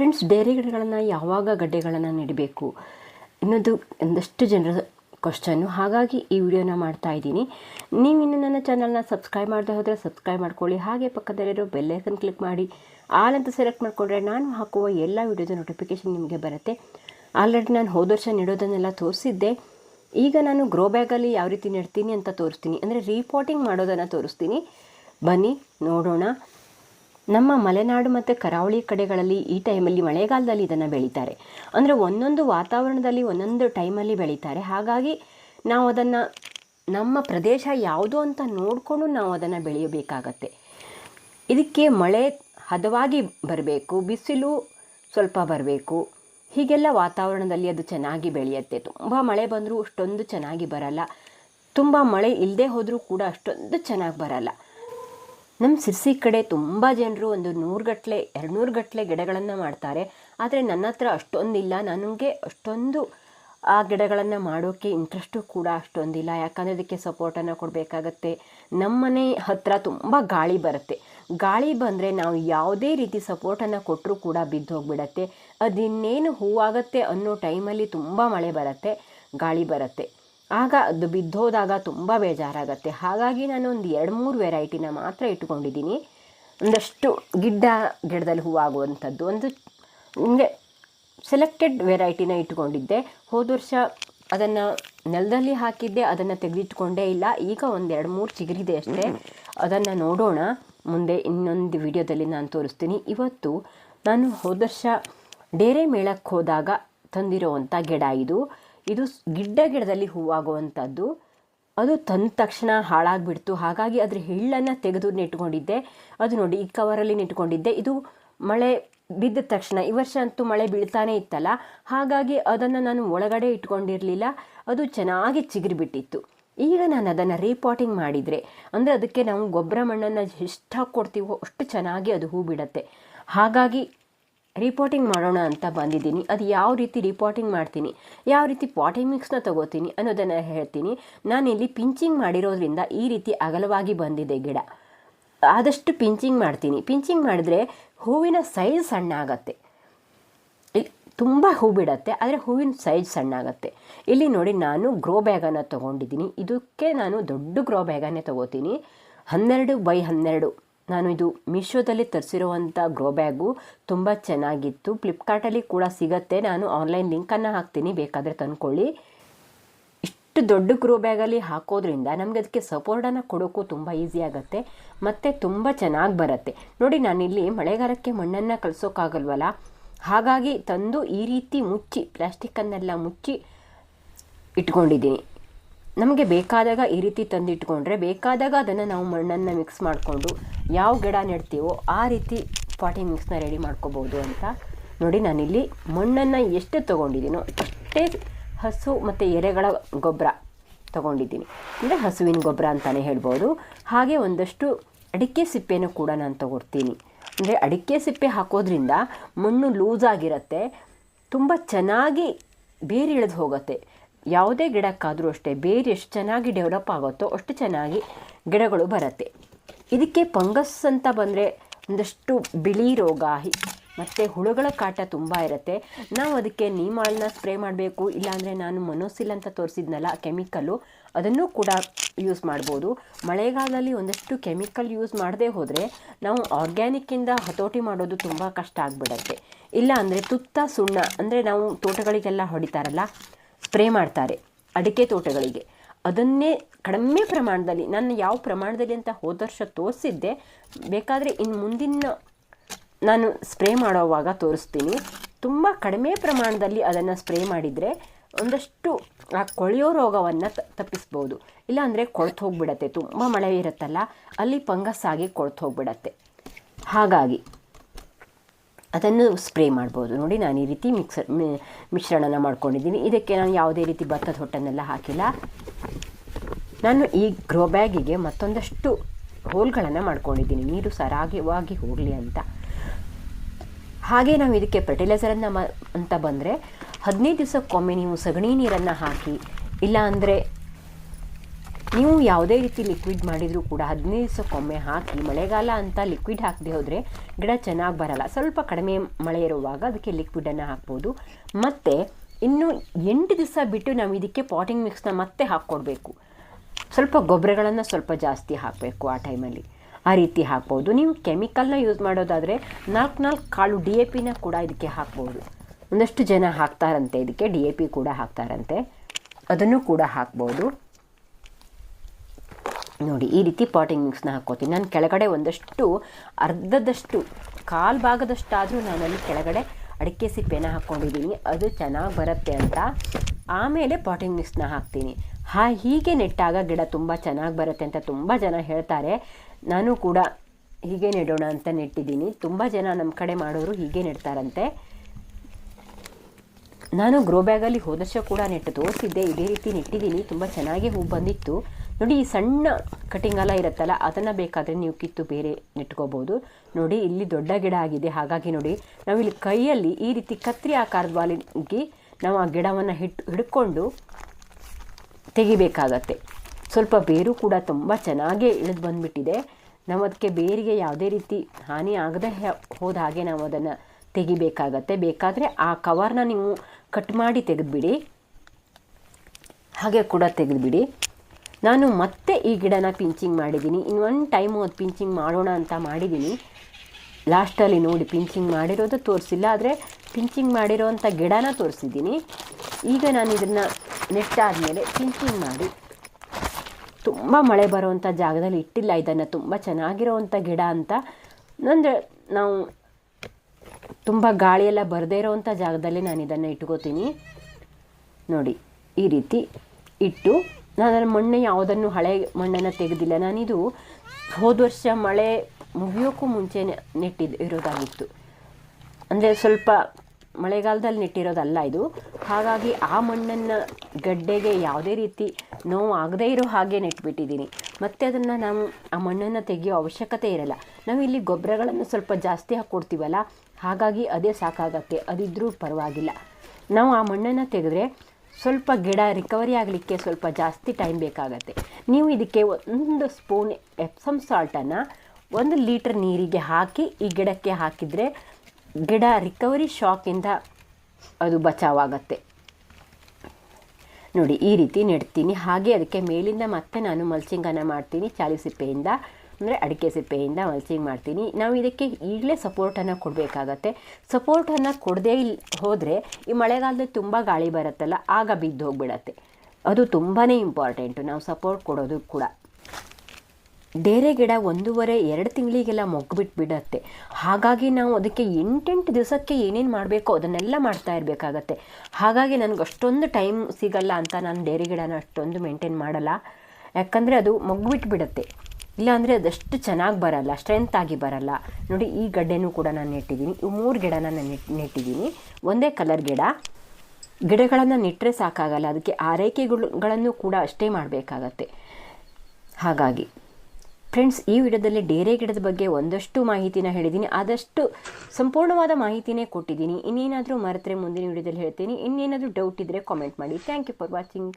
Friends dairy ಗಿಡಗಳನ್ನು ಯಾವಾಗ ಗಡ್ಡೆಗಳನ್ನು ನೆಡಬೇಕು ಇನ್ನೊಂದು ಒಂದಷ್ಟು ಜನರ ಕ್ವಶನ್ನು ಹಾಗಾಗಿ ಈ ವಿಡಿಯೋನ ಮಾಡ್ತಾ ಇದ್ದೀನಿ. ನೀವು ನನ್ನ ಚಾನಲ್ನ ಸಬ್ಸ್ಕ್ರೈಬ್ ಮಾಡದೆ ಹೋದರೆ ಸಬ್ಸ್ಕ್ರೈಬ್ ಮಾಡ್ಕೊಳ್ಳಿ. ಹಾಗೆ ಪಕ್ಕದಲ್ಲಿರೋ ಬೆಲ್ಲೈಕನ್ ಕ್ಲಿಕ್ ಮಾಡಿ ಆಲ್ ಅಂತ ಸೆಲೆಕ್ಟ್ ಮಾಡಿಕೊಂಡ್ರೆ ನಾನು ಹಾಕುವ ಎಲ್ಲ ವಿಡಿಯೋದ ನೋಟಿಫಿಕೇಷನ್ ನಿಮಗೆ ಬರುತ್ತೆ. ಆಲ್ರೆಡಿ ನಾನು ಹೋದ ವರ್ಷ ನೆಡೋದನ್ನೆಲ್ಲ ತೋರಿಸಿದ್ದೆ. ಈಗ ನಾನು ಗ್ರೋ ಬ್ಯಾಗಲ್ಲಿ ಯಾವ ರೀತಿ ನೆಡ್ತೀನಿ ಅಂತ ತೋರಿಸ್ತೀನಿ. ಅಂದರೆ ರೀಪೋರ್ಟಿಂಗ್ ಮಾಡೋದನ್ನು ತೋರಿಸ್ತೀನಿ. ಬನ್ನಿ, ನೋಡೋಣ. ನಮ್ಮ ಮಲೆನಾಡು ಮತ್ತು ಕರಾವಳಿ ಕಡೆಗಳಲ್ಲಿ ಈ ಟೈಮಲ್ಲಿ ಮಳೆಗಾಲದಲ್ಲಿ ಇದನ್ನು ಬೆಳೀತಾರೆ. ಅಂದರೆ ಒಂದೊಂದು ವಾತಾವರಣದಲ್ಲಿ ಒಂದೊಂದು ಟೈಮಲ್ಲಿ ಬೆಳೀತಾರೆ. ಹಾಗಾಗಿ ನಾವು ಅದನ್ನು ನಮ್ಮ ಪ್ರದೇಶ ಯಾವುದು ಅಂತ ನೋಡಿಕೊಂಡು ನಾವು ಅದನ್ನು ಬೆಳೆಯಬೇಕಾಗತ್ತೆ. ಇದಕ್ಕೆ ಮಳೆ ಹದವಾಗಿ ಬರಬೇಕು, ಬಿಸಿಲು ಸ್ವಲ್ಪ ಬರಬೇಕು. ಹೀಗೆಲ್ಲ ವಾತಾವರಣದಲ್ಲಿ ಅದು ಚೆನ್ನಾಗಿ ಬೆಳೆಯುತ್ತೆ. ತುಂಬ ಮಳೆ ಬಂದರೂ ಅಷ್ಟೊಂದು ಚೆನ್ನಾಗಿ ಬರಲ್ಲ. ತುಂಬ ಮಳೆ ಇಲ್ಲದೆ ಹೋದರೂ ಕೂಡ ಅಷ್ಟೊಂದು ಚೆನ್ನಾಗಿ ಬರಲ್ಲ. ನಮ್ಮ ಸಿರ್ಸಿ ಕಡೆ ತುಂಬ ಜನರು ಒಂದು ನೂರುಗಟ್ಟಲೆ ಎರಡು ನೂರು ಗಟ್ಟಲೆ ಗಿಡಗಳನ್ನು ಮಾಡ್ತಾರೆ. ಆದರೆ ನನ್ನ ಹತ್ರ ಅಷ್ಟೊಂದಿಲ್ಲ. ನನಗೆ ಅಷ್ಟೊಂದು ಆ ಗಿಡಗಳನ್ನು ಮಾಡೋಕ್ಕೆ ಇಂಟ್ರೆಸ್ಟು ಕೂಡ ಅಷ್ಟೊಂದಿಲ್ಲ. ಯಾಕಂದರೆ ಅದಕ್ಕೆ ಸಪೋರ್ಟನ್ನು ಕೊಡಬೇಕಾಗತ್ತೆ. ನಮ್ಮನೆ ಹತ್ತಿರ ತುಂಬ ಗಾಳಿ ಬರುತ್ತೆ. ಗಾಳಿ ಬಂದರೆ ನಾವು ಯಾವುದೇ ರೀತಿ ಸಪೋರ್ಟನ್ನು ಕೊಟ್ಟರೂ ಕೂಡ ಬಿದ್ದು ಹೋಗಿಬಿಡತ್ತೆ. ಅದಿನ್ನೇನು ಹೂವಾಗತ್ತೆ ಅನ್ನೋ ಟೈಮಲ್ಲಿ ತುಂಬ ಮಳೆ ಬರುತ್ತೆ, ಗಾಳಿ ಬರುತ್ತೆ. ಆಗ ಅದು ಬಿದ್ದೋದಾಗ ತುಂಬ ಬೇಜಾರಾಗತ್ತೆ. ಹಾಗಾಗಿ ನಾನು ಒಂದು ಎರಡು ಮೂರು ವೆರೈಟಿನ ಮಾತ್ರ ಇಟ್ಕೊಂಡಿದ್ದೀನಿ ಒಂದಷ್ಟು ಗಿಡ್ಡ ಗಿಡದಲ್ಲಿ ಹೂವಾಗುವಂಥದ್ದು ಒಂದು ನಿಮಗೆ ಸೆಲೆಕ್ಟೆಡ್ ವೆರೈಟಿನ ಇಟ್ಕೊಂಡಿದ್ದೆ ಹೋದ ವರ್ಷ ಅದನ್ನು ನೆಲದಲ್ಲಿ ಹಾಕಿದ್ದೆ, ಅದನ್ನು ತೆಗೆದಿಟ್ಕೊಂಡೇ ಇಲ್ಲ. ಈಗ ಒಂದು ಎರಡು ಮೂರು ಚಿಗುರಿದೆ ಅಷ್ಟೇ. ಅದನ್ನು ನೋಡೋಣ. ಮುಂದೆ ಇನ್ನೊಂದು ವಿಡಿಯೋದಲ್ಲಿ ನಾನು ತೋರಿಸ್ತೀನಿ. ಇವತ್ತು ನಾನು ಹೋದ ವರ್ಷ ಡೇರೆ ಮೇಳಕ್ಕೆ ಹೋದಾಗ ತಂದಿರೋವಂಥ ಗಿಡ ಇದು. ಇದು ಗಿಡ್ಡ ಗಿಡದಲ್ಲಿ ಹೂವಾಗುವಂಥದ್ದು. ಅದು ತಂದ ತಕ್ಷಣ ಹಾಳಾಗಿಬಿಡ್ತು. ಹಾಗಾಗಿ ಅದ್ರ ಹಿಳ್ಳನ್ನು ತೆಗೆದು ನೆಟ್ಕೊಂಡಿದ್ದೆ. ಅದು ನೋಡಿ, ಈ ಕವರಲ್ಲಿ ನೆಟ್ಕೊಂಡಿದ್ದೆ. ಇದು ಮಳೆ ಬಿದ್ದ ತಕ್ಷಣ, ಈ ವರ್ಷ ಅಂತೂ ಮಳೆ ಬೀಳ್ತಾನೆ ಇತ್ತಲ್ಲ. ಹಾಗಾಗಿ ಅದನ್ನು ನಾನು ಒಳಗಡೆ ಇಟ್ಕೊಂಡಿರಲಿಲ್ಲ. ಅದು ಚೆನ್ನಾಗಿ ಚಿಗುರಿಬಿಟ್ಟಿತ್ತು. ಈಗ ನಾನು ಅದನ್ನು ರೀಪಾಟಿಂಗ್ ಮಾಡಿದರೆ, ಅಂದರೆ ಅದಕ್ಕೆ ನಾವು ಗೊಬ್ಬರ ಮಣ್ಣನ್ನು ಎಷ್ಟು ಹಾಕ್ಕೊಡ್ತೀವೋ ಅಷ್ಟು ಚೆನ್ನಾಗಿ ಅದು ಹೂ ಬಿಡತ್ತೆ. ಹಾಗಾಗಿ ರಿಪೋರ್ಟಿಂಗ್ ಮಾಡೋಣ ಅಂತ ಬಂದಿದ್ದೀನಿ. ಅದು ಯಾವ ರೀತಿ ರಿಪೋರ್ಟಿಂಗ್ ಮಾಡ್ತೀನಿ, ಯಾವ ರೀತಿ ಪಾಟಿಂಗ್ ಮಿಕ್ಸ್ನ ತಗೋತೀನಿ ಅನ್ನೋದನ್ನು ಹೇಳ್ತೀನಿ. ನಾನಿಲ್ಲಿ ಪಿಂಚಿಂಗ್ ಮಾಡಿರೋದ್ರಿಂದ ಈ ರೀತಿ ಅಗಲವಾಗಿ ಬಂದಿದೆ ಗಿಡ. ಆದಷ್ಟು ಪಿಂಚಿಂಗ್ ಮಾಡ್ತೀನಿ. ಪಿಂಚಿಂಗ್ ಮಾಡಿದ್ರೆ ಹೂವಿನ ಸೈಜ್ ಸಣ್ಣ ಆಗತ್ತೆ. ತುಂಬ ಹೂ ಬಿಡತ್ತೆ, ಆದರೆ ಹೂವಿನ ಸೈಜ್ ಸಣ್ಣ ಆಗುತ್ತೆ. ಇಲ್ಲಿ ನೋಡಿ ನಾನು ಗ್ರೋ ಬ್ಯಾಗನ್ನ ತೊಗೊಂಡಿದ್ದೀನಿ. ಇದಕ್ಕೆ ನಾನು ದೊಡ್ಡ ಗ್ರೋ ಬ್ಯಾಗನ್ನೇ ತೊಗೋತೀನಿ. ಹನ್ನೆರಡು ಬೈ ಹನ್ನೆರಡು. ನಾನು ಇದು ಮೀಶೋದಲ್ಲಿ ತರಿಸಿರುವಂಥ ಗ್ರೋ ಬ್ಯಾಗು ತುಂಬ ಚೆನ್ನಾಗಿತ್ತು. ಫ್ಲಿಪ್ಕಾರ್ಟಲ್ಲಿ ಕೂಡ ಸಿಗತ್ತೆ. ನಾನು ಆನ್ಲೈನ್ ಲಿಂಕನ್ನು ಹಾಕ್ತೀನಿ. ಬೇಕಾದರೆ ತಂದ್ಕೊಳ್ಳಿ. ಇಷ್ಟು ದೊಡ್ಡ ಗ್ರೋ ಬ್ಯಾಗಲ್ಲಿ ಹಾಕೋದ್ರಿಂದ ನಮಗೆ ಅದಕ್ಕೆ ಸಪೋರ್ಟನ್ನು ಕೊಡೋಕ್ಕೂ ತುಂಬ ಈಸಿ ಆಗುತ್ತೆ. ಮತ್ತು ತುಂಬ ಚೆನ್ನಾಗಿ ಬರುತ್ತೆ. ನೋಡಿ, ನಾನಿಲ್ಲಿ ಮಳೆಗಾಲಕ್ಕೆ ಮಣ್ಣನ್ನು ಕಳಿಸೋಕ್ಕಾಗಲ್ವಲ್ಲ ಹಾಗಾಗಿ ತಂದು ಈ ರೀತಿ ಮುಚ್ಚಿ ಪ್ಲಾಸ್ಟಿಕ್ಕನ್ನೆಲ್ಲ ಮುಚ್ಚಿ ಇಟ್ಕೊಂಡಿದ್ದೀನಿ. ನಮಗೆ ಬೇಕಾದಾಗ ಈ ರೀತಿ ತಂದಿಟ್ಕೊಂಡ್ರೆ ಬೇಕಾದಾಗ ಅದನ್ನು ನಾವು ಮಣ್ಣನ್ನು ಮಿಕ್ಸ್ ಮಾಡಿಕೊಂಡು ಯಾವ ಗಿಡ ನೆಡ್ತೀವೋ ಆ ರೀತಿ ಪಾಟಿಂಗ್ ಮಿಕ್ಸ್ನ ರೆಡಿ ಮಾಡ್ಕೋಬೋದು ಅಂತ ನೋಡಿ ನಾನಿಲ್ಲಿ ಮಣ್ಣನ್ನು ಎಷ್ಟು ತೊಗೊಂಡಿದ್ದೀನೋ ಅಷ್ಟೇ ಹಸು ಮತ್ತು ಎರೆಗಳ ಗೊಬ್ಬರ ತೊಗೊಂಡಿದ್ದೀನಿ. ಅಂದರೆ ಹಸುವಿನ ಗೊಬ್ಬರ ಅಂತಲೇ ಹೇಳ್ಬೋದು. ಹಾಗೆ ಒಂದಷ್ಟು ಅಡಿಕೆ ಸಿಪ್ಪೆನೂ ಕೂಡ ನಾನು ತೊಗೊಡ್ತೀನಿ. ಅಂದರೆ ಅಡಿಕೆ ಸಿಪ್ಪೆ ಹಾಕೋದ್ರಿಂದ ಮಣ್ಣು ಲೂಸ್ ಆಗಿರುತ್ತೆ, ತುಂಬ ಚೆನ್ನಾಗಿ ಬೇರೆ ಹೋಗುತ್ತೆ. ಯಾವುದೇ ಗಿಡಕ್ಕಾದರೂ ಅಷ್ಟೇ ಬೇರೆ ಎಷ್ಟು ಚೆನ್ನಾಗಿ ಡೆವಲಪ್ ಆಗುತ್ತೋ ಅಷ್ಟು ಚೆನ್ನಾಗಿ ಗಿಡಗಳು ಬರುತ್ತೆ. ಇದಕ್ಕೆ ಫಂಗಸ್ ಅಂತ ಬಂದರೆ ಒಂದಷ್ಟು ಬಿಳಿ ರೋಗ ಮತ್ತು ಹುಳುಗಳ ಕಾಟ ತುಂಬ ಇರುತ್ತೆ. ನಾವು ಅದಕ್ಕೆ ನೀಮಾಳನ್ನ ಸ್ಪ್ರೇ ಮಾಡಬೇಕು, ಇಲ್ಲಾಂದರೆ ನಾನು ಮನೋಸಿಲ್ ಅಂತ ತೋರಿಸಿದ್ನಲ್ಲ ಕೆಮಿಕಲ್ಲು, ಅದನ್ನು ಕೂಡ ಯೂಸ್ ಮಾಡ್ಬೋದು. ಮಳೆಗಾಲದಲ್ಲಿ ಒಂದಷ್ಟು ಕೆಮಿಕಲ್ ಯೂಸ್ ಮಾಡದೇ ಹೋದರೆ ನಾವು ಆರ್ಗ್ಯಾನಿಕ್ಕಿಂದ ಹತೋಟಿ ಮಾಡೋದು ತುಂಬ ಕಷ್ಟ ಆಗಿಬಿಡತ್ತೆ. ಇಲ್ಲ ಅಂದರೆ ತುತ್ತ ಸುಣ್ಣ, ಅಂದರೆ ನಾವು ತೋಟಗಳಿಗೆಲ್ಲ ಹೊಡಿತಾರಲ್ಲ ಸ್ಪ್ರೇ ಮಾಡ್ತಾರೆ ಅಡಿಕೆ ತೋಟಗಳಿಗೆ. ಅದನ್ನೇ ಕಡಿಮೆ ಪ್ರಮಾಣದಲ್ಲಿ, ನಾನು ಯಾವ ಪ್ರಮಾಣದಲ್ಲಿ ಅಂತ ಹೋದ ವರ್ಷ ತೋರಿಸಿದ್ದೆ, ಬೇಕಾದರೆ ಇನ್ನು ಮುಂದಿನ ನಾನು ಸ್ಪ್ರೇ ಮಾಡೋವಾಗ ತೋರಿಸ್ತೀನಿ. ತುಂಬ ಕಡಿಮೆ ಪ್ರಮಾಣದಲ್ಲಿ ಅದನ್ನು ಸ್ಪ್ರೇ ಮಾಡಿದರೆ ಒಂದಷ್ಟು ಆ ಕೊಳೆಯೋ ರೋಗವನ್ನು ತಪ್ಪಿಸ್ಬೋದು. ಇಲ್ಲಾಂದರೆ ಕೊಳ್ತು ಹೋಗ್ಬಿಡತ್ತೆ. ತುಂಬ ಮಳೆ ಇರುತ್ತಲ್ಲ, ಅಲ್ಲಿ ಫಂಗಸ್ ಆಗಿ ಕೊಳ್ತು ಹೋಗ್ಬಿಡತ್ತೆ. ಹಾಗಾಗಿ ಅದನ್ನು ಸ್ಪ್ರೇ ಮಾಡ್ಬೋದು. ನೋಡಿ ನಾನು ಈ ರೀತಿ ಮಿಕ್ಸರ್ ಮಿಶ್ರಣನ ಮಾಡ್ಕೊಂಡಿದ್ದೀನಿ. ಇದಕ್ಕೆ ನಾನು ಯಾವುದೇ ರೀತಿ ಭತ್ತದ ಹೊಟ್ಟನ್ನೆಲ್ಲ ಹಾಕಿಲ್ಲ. ನಾನು ಈ ಗ್ರೋ ಬ್ಯಾಗಿಗೆ ಮತ್ತೊಂದಷ್ಟು ಹೋಲ್ಗಳನ್ನು ಮಾಡ್ಕೊಂಡಿದ್ದೀನಿ. ನೀರು ಸರಾಗವಾಗಿ ಹೋಗಲಿ ಅಂತ. ಹಾಗೆ ನಾವು ಇದಕ್ಕೆ ಫರ್ಟಿಲೈಸರನ್ನು ಮ, ಅಂತ ಬಂದರೆ ಹದಿನೈದು ದಿವಸಕ್ಕೊಮ್ಮೆ ನೀವು ಸಗಣಿ ನೀರನ್ನು ಹಾಕಿ ಇಲ್ಲ ಅಂದರೆ ನೀವು ಯಾವುದೇ ರೀತಿ ಲಿಕ್ವಿಡ್ ಮಾಡಿದರೂ ಕೂಡ ಹದಿನೈದು ದಿವಸಕ್ಕೊಮ್ಮೆ ಹಾಕಿ, ಮಳೆಗಾಲ ಅಂತ ಲಿಕ್ವಿಡ್ ಹಾಕದೆ ಹೋದರೆ ಗಿಡ ಚೆನ್ನಾಗಿ ಬರಲ್ಲ. ಸ್ವಲ್ಪ ಕಡಿಮೆ ಮಳೆ ಇರುವಾಗ ಅದಕ್ಕೆ ಲಿಕ್ವಿಡನ್ನು ಹಾಕ್ಬೋದು. ಮತ್ತು ಇನ್ನು ಎಂಟು ದಿವಸ ಬಿಟ್ಟು ನಾವು ಇದಕ್ಕೆ ಪಾಟಿಂಗ್ ಮಿಕ್ಸ್ನ ಮತ್ತೆ ಹಾಕ್ಕೊಡ್ಬೇಕು. ಸ್ವಲ್ಪ ಗೊಬ್ಬರಗಳನ್ನು ಸ್ವಲ್ಪ ಜಾಸ್ತಿ ಹಾಕಬೇಕು ಆ ಟೈಮಲ್ಲಿ ಆ ರೀತಿ ಹಾಕ್ಬೋದು. ನೀವು ಕೆಮಿಕಲ್ನ ಯೂಸ್ ಮಾಡೋದಾದರೆ ನಾಲ್ಕು ನಾಲ್ಕು ಕಾಳು ಡಿ ಎ ಪಿನ ಕೂಡ ಇದಕ್ಕೆ ಹಾಕ್ಬೋದು. ಒಂದಷ್ಟು ಜನ ಹಾಕ್ತಾರಂತೆ, ಇದಕ್ಕೆ ಡಿ ಎ ಪಿ ಕೂಡ ಹಾಕ್ತಾರಂತೆ. ಅದನ್ನು ಕೂಡ ಹಾಕ್ಬೋದು. ನೋಡಿ, ಈ ರೀತಿ ಪಾಟಿಂಗ್ ಮಿಕ್ಸ್ನ ಹಾಕ್ಕೋತೀನಿ. ನಾನು ಕೆಳಗಡೆ ಒಂದಷ್ಟು, ಅರ್ಧದಷ್ಟು, ಕಾಲು ಭಾಗದಷ್ಟಾದರೂ ನಾನಲ್ಲಿ ಕೆಳಗಡೆ ಅಡಿಕೆ ಸಿಪ್ಪೆನ ಹಾಕ್ಕೊಂಡಿದ್ದೀನಿ. ಅದು ಚೆನ್ನಾಗಿ ಬರುತ್ತೆ ಅಂತ. ಆಮೇಲೆ ಪಾಟಿಂಗ್ ಮಿಕ್ಸ್ನ ಹಾಕ್ತೀನಿ. ಹಾ, ಹೀಗೆ ನೆಟ್ಟಾಗ ಗಿಡ ತುಂಬ ಚೆನ್ನಾಗಿ ಬರುತ್ತೆ ಅಂತ ತುಂಬ ಜನ ಹೇಳ್ತಾರೆ. ನಾನು ಕೂಡ ಹೀಗೆ ನೆಡೋಣ ಅಂತ ನೆಟ್ಟಿದ್ದೀನಿ. ತುಂಬ ಜನ ನಮ್ಮ ಕಡೆ ಮಾಡೋರು ಹೀಗೆ ನೆಡ್ತಾರಂತೆ. ನಾನು ಗ್ರೋ ಬ್ಯಾಗಲ್ಲಿ ಹೋದಷ್ಟು ಕೂಡ ನೆಟ್ಟು ತೋರಿಸಿದ್ದೆ. ಇದೇ ರೀತಿ ನೆಟ್ಟಿದ್ದೀನಿ. ತುಂಬ ಚೆನ್ನಾಗಿ ಹೂ ಬಂದಿತ್ತು. ನೋಡಿ, ಈ ಸಣ್ಣ ಕಟಿಂಗ್ ಎಲ್ಲ ಇರುತ್ತಲ್ಲ, ಅದನ್ನು ಬೇಕಾದರೆ ನೀವು ಕಿತ್ತು ಬೇರೆ ನೆಟ್ಕೋಬೋದು. ನೋಡಿ, ಇಲ್ಲಿ ದೊಡ್ಡ ಗಿಡ ಆಗಿದೆ. ಹಾಗಾಗಿ ನೋಡಿ, ನಾವಿಲ್ಲಿ ಕೈಯಲ್ಲಿ ಈ ರೀತಿ ಕತ್ರಿ ಆಕಾರದ ಬಾಲಿಗೆ ನಾವು ಆ ಗಿಡವನ್ನು ಹಿಟ್ಟು ಹಿಡ್ಕೊಂಡು ತೆಗಿಬೇಕಾಗತ್ತೆ. ಸ್ವಲ್ಪ ಬೇರು ಕೂಡ ತುಂಬ ಚೆನ್ನಾಗೇ ಇಳಿದು ಬಂದುಬಿಟ್ಟಿದೆ. ನಾವು ಅದಕ್ಕೆ ಬೇರಿಗೆ ಯಾವುದೇ ರೀತಿ ಹಾನಿ ಆಗದೆ ಹೋದ ಹಾಗೆ ನಾವು ಅದನ್ನು ತೆಗಿಬೇಕಾಗತ್ತೆ. ಬೇಕಾದರೆ ಆ ಕವರ್ನ ನೀವು ಕಟ್ ಮಾಡಿ ತೆಗೆದುಬಿಡಿ. ಹಾಗೆ ಕೂಡ ತೆಗೆದುಬಿಡಿ. ನಾನು ಮತ್ತೆ ಈ ಗಿಡನ ಪಿಂಚಿಂಗ್ ಮಾಡಿದ್ದೀನಿ. ಒನ್ ಟೈಮು ಅದು ಪಿಂಚಿಂಗ್ ಮಾಡೋಣ ಅಂತ ಮಾಡಿದ್ದೀನಿ. ಲಾಸ್ಟಲ್ಲಿ ನೋಡಿ ಪಿಂಚಿಂಗ್ ಮಾಡಿರೋದು ತೋರಿಸಿಲ್ಲ, ಆದರೆ ಪಿಂಚಿಂಗ್ ಮಾಡಿರೋವಂಥ ಗಿಡನ ತೋರಿಸಿದ್ದೀನಿ. ಈಗ ನಾನು ಇದನ್ನು ನೆಟ್ಟಾದಮೇಲೆ ಪಿಂಚಿಂಗ್ ಮಾಡಿ, ತುಂಬ ಮಳೆ ಬರುವಂಥ ಜಾಗದಲ್ಲಿ ಇಟ್ಟಿಲ್ಲ ಇದನ್ನು, ತುಂಬ ಚೆನ್ನಾಗಿರೋವಂಥ ಗಿಡ ಅಂತ. ಅಂದರೆ ನಾವು ತುಂಬ ಗಾಳಿಯೆಲ್ಲ ಬರದೇ ಇರೋವಂಥ ಜಾಗದಲ್ಲಿ ನಾನು ಇದನ್ನು ಇಟ್ಕೋತೀನಿ. ನೋಡಿ, ಈ ರೀತಿ ಇಟ್ಟು ನಾನು ಅದರ ಮಣ್ಣು ಯಾವುದನ್ನು ಹಳೆ ಮಣ್ಣನ್ನು ತೆಗೆದಿಲ್ಲ. ನಾನಿದು ಹೋದ ವರ್ಷ ಮಳೆ ಮುಗಿಯೋಕ್ಕೂ ಮುಂಚೆ ನೆಟ್ಟಿದ್ದು ಇರೋದಾಗಿತ್ತು ಅಂದರೆ ಸ್ವಲ್ಪ ಮಳೆಗಾಲದಲ್ಲಿ ನೆಟ್ಟಿರೋದಲ್ಲ ಇದು. ಹಾಗಾಗಿ ಆ ಮಣ್ಣನ್ನು ಗಡ್ಡೆಗೆ ಯಾವುದೇ ರೀತಿ ನೋವು ಆಗದೇ ಇರೋ ಹಾಗೆ ನೆಟ್ಬಿಟ್ಟಿದ್ದೀನಿ. ಮತ್ತು ಅದನ್ನು ನಾವು ಆ ಮಣ್ಣನ್ನು ತೆಗೆಯೋ ಅವಶ್ಯಕತೆ ಇರಲ್ಲ. ನಾವು ಇಲ್ಲಿ ಗೊಬ್ಬರಗಳನ್ನು ಸ್ವಲ್ಪ ಜಾಸ್ತಿ ಹಾಕ್ಕೊಡ್ತೀವಲ್ಲ ಹಾಗಾಗಿ ಅದೇ ಸಾಕಾಗತ್ತೆ ಅದಿದ್ರೂ ಪರವಾಗಿಲ್ಲ. ನಾವು ಆ ಮಣ್ಣನ್ನು ತೆಗೆದ್ರೆ ಸ್ವಲ್ಪ ಗಿಡ ರಿಕವರಿ ಆಗಲಿಕ್ಕೆ ಸ್ವಲ್ಪ ಜಾಸ್ತಿ ಟೈಮ್ ಬೇಕಾಗತ್ತೆ. ನೀವು ಇದಕ್ಕೆ ಒಂದು ಸ್ಪೂನ್ ಎಪ್ಸಮ್ ಸಾಲ್ಟನ್ನು ಒಂದು ಲೀಟ್ರ್ ನೀರಿಗೆ ಹಾಕಿ, ಈ ಗಿಡಕ್ಕೆ ಹಾಕಿದರೆ ಗಿಡ ರಿಕವರಿ ಶಾಕಿಂದ ಅದು ಬಚಾವಾಗತ್ತೆ. ನೋಡಿ, ಈ ರೀತಿ ನೆಡ್ತೀನಿ. ಹಾಗೆ ಅದಕ್ಕೆ ಮೇಲಿಂದ ಮತ್ತೆ ನಾನು ಮಲ್ಚಿಂಗನ್ನು ಮಾಡ್ತೀನಿ ಚಾಲಿ ಸಿಪ್ಪೆಯಿಂದ ಅಂದರೆ ಅಡಿಕೆ ಸಿಪ್ಪೆಯಿಂದ ಮಲ್ಚಿಂಗ್ ಮಾಡ್ತೀನಿ. ನಾವು ಇದಕ್ಕೆ ಈಗಲೇ ಸಪೋರ್ಟನ್ನು ಕೊಡಬೇಕಾಗತ್ತೆ. ಸಪೋರ್ಟನ್ನು ಕೊಡದೇ ಇಲ್ಲಿ ಹೋದರೆ ಈ ಮಳೆಗಾಲದಲ್ಲಿ ತುಂಬ ಗಾಳಿ ಬರುತ್ತಲ್ಲ, ಆಗ ಬಿದ್ದು ಹೋಗ್ಬಿಡತ್ತೆ. ಅದು ತುಂಬಾ ಇಂಪಾರ್ಟೆಂಟು ನಾವು ಸಪೋರ್ಟ್ ಕೊಡೋದು ಕೂಡ. ಡೇರೆ ಗಿಡ ಒಂದೂವರೆ, ಎರಡು ತಿಂಗಳಿಗೆಲ್ಲ ಬಿಡತ್ತೆ. ಹಾಗಾಗಿ ನಾವು ಅದಕ್ಕೆ ಎಂಟೆಂಟು ದಿವಸಕ್ಕೆ ಏನೇನು ಮಾಡಬೇಕೋ ಅದನ್ನೆಲ್ಲ ಮಾಡ್ತಾ ಇರಬೇಕಾಗತ್ತೆ. ಹಾಗಾಗಿ ನನಗೆ ಅಷ್ಟೊಂದು ಟೈಮ್ ಸಿಗಲ್ಲ ಅಂತ ನಾನು ಡೇರೆ ಗಿಡನ ಅಷ್ಟೊಂದು ಮೇಂಟೈನ್ ಮಾಡಲ್ಲ. ಯಾಕಂದರೆ ಅದು ಮೊಗ್ಬಿಟ್ಟು ಬಿಡುತ್ತೆ ಇಲ್ಲಾಂದರೆ ಅದಷ್ಟು ಚೆನ್ನಾಗಿ ಬರಲ್ಲ ಸ್ಟ್ರೆಂತ್ ಆಗಿ ಬರಲ್ಲ. ನೋಡಿ, ಈ ಗಡ್ಡೆನೂ ಕೂಡ ನಾನು ನೆಟ್ಟಿದ್ದೀನಿ. ಇವು ಮೂರು ಗಿಡನ ನಾನು ನೆಟ್, ನೆಟ್ಟಿದ್ದೀನಿ. ಒಂದೇ ಕಲರ್ ಗಿಡ. ಗಿಡಗಳನ್ನು ನೆಟ್ಟರೆ ಸಾಕಾಗಲ್ಲ. ಅದಕ್ಕೆ ಆರೈಕೆಗಳನ್ನು ಕೂಡ ಅಷ್ಟೇ ಮಾಡಬೇಕಾಗತ್ತೆ. ಹಾಗಾಗಿ ಫ್ರೆಂಡ್ಸ್ ಈ ವಿಡಿಯೋದಲ್ಲಿ ಡೇರೆ ಗಿಡದ ಬಗ್ಗೆ ಒಂದಷ್ಟು ಮಾಹಿತಿನ ಹೇಳಿದ್ದೀನಿ. ಆದಷ್ಟು ಸಂಪೂರ್ಣವಾದ ಮಾಹಿತಿನೇ ಕೊಟ್ಟಿದ್ದೀನಿ. ಇನ್ನೇನಾದರೂ ಮರೆತರೆ ಮುಂದಿನ ವಿಡಿಯೋದಲ್ಲಿ ಹೇಳ್ತೀನಿ. ಇನ್ನೇನಾದರೂ ಡೌಟ್ ಇದ್ದರೆ ಕಾಮೆಂಟ್ ಮಾಡಿ. Thank you for watching